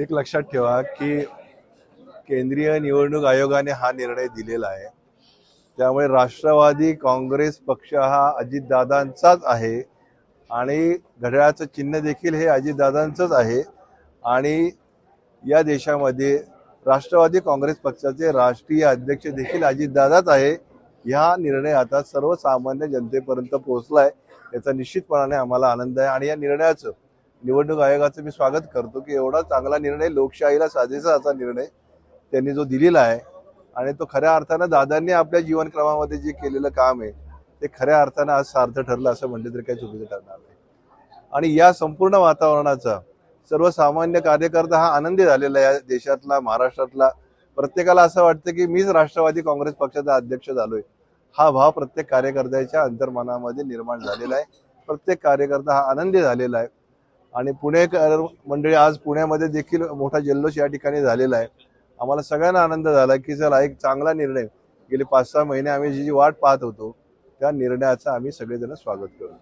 एक लक्षात ठेवा की केंद्रीय निवडणूक आयोगाने हा निर्णय दिलेला आहे. त्यामुळे राष्ट्रवादी काँग्रेस पक्ष हा अजितदादांचाच आहे आणि घड्याळाचं चिन्ह देखील हे अजितदादांचंच आहे. आणि या देशामध्ये राष्ट्रवादी काँग्रेस पक्षाचे राष्ट्रीय अध्यक्ष देखील अजितदादाच आहे. हा निर्णय आता सर्वसामान्य जनतेपर्यंत पोहोचला आहे याचा निश्चितपणाने आम्हाला आनंद आहे आणि या निर्णयाचं निवडणूक आयोगाचं मी स्वागत करतो की एवढा चांगला निर्णय लोकशाहीला साजेसा असा निर्णय त्यांनी जो दिलेला आहे. आणि तो खऱ्या अर्थानं दादांनी आपल्या जीवनक्रमामध्ये जे केलेलं काम आहे ते खऱ्या अर्थानं आज सार्थ ठरलं असं म्हटलं तरी काही चुकीचं ठरणार नाही. आणि या संपूर्ण वातावरणाचा सर्वसामान्य कार्यकर्ता हा आनंदी झालेला आहे या देशातला महाराष्ट्रातला. प्रत्येकाला असं वाटतं की मीच राष्ट्रवादी काँग्रेस पक्षाचा अध्यक्ष झालोय. हा भाव प्रत्येक कार्यकर्त्याच्या अंतर्मनामध्ये निर्माण झालेला आहे. प्रत्येक कार्यकर्ता हा आनंदी झालेला आहे. आणि पुणेकर मंडळी आज पुण्यामध्ये देखील मोठा जल्लोष या ठिकाणी झालेला आहे. आम्हाला सगळ्यांना आनंद झाला की चला एक चांगला निर्णय गेले पाच सहा महिने आम्ही जी जी वाट पाहत होतो त्या निर्णयाचं आम्ही सगळेजण स्वागत करतो.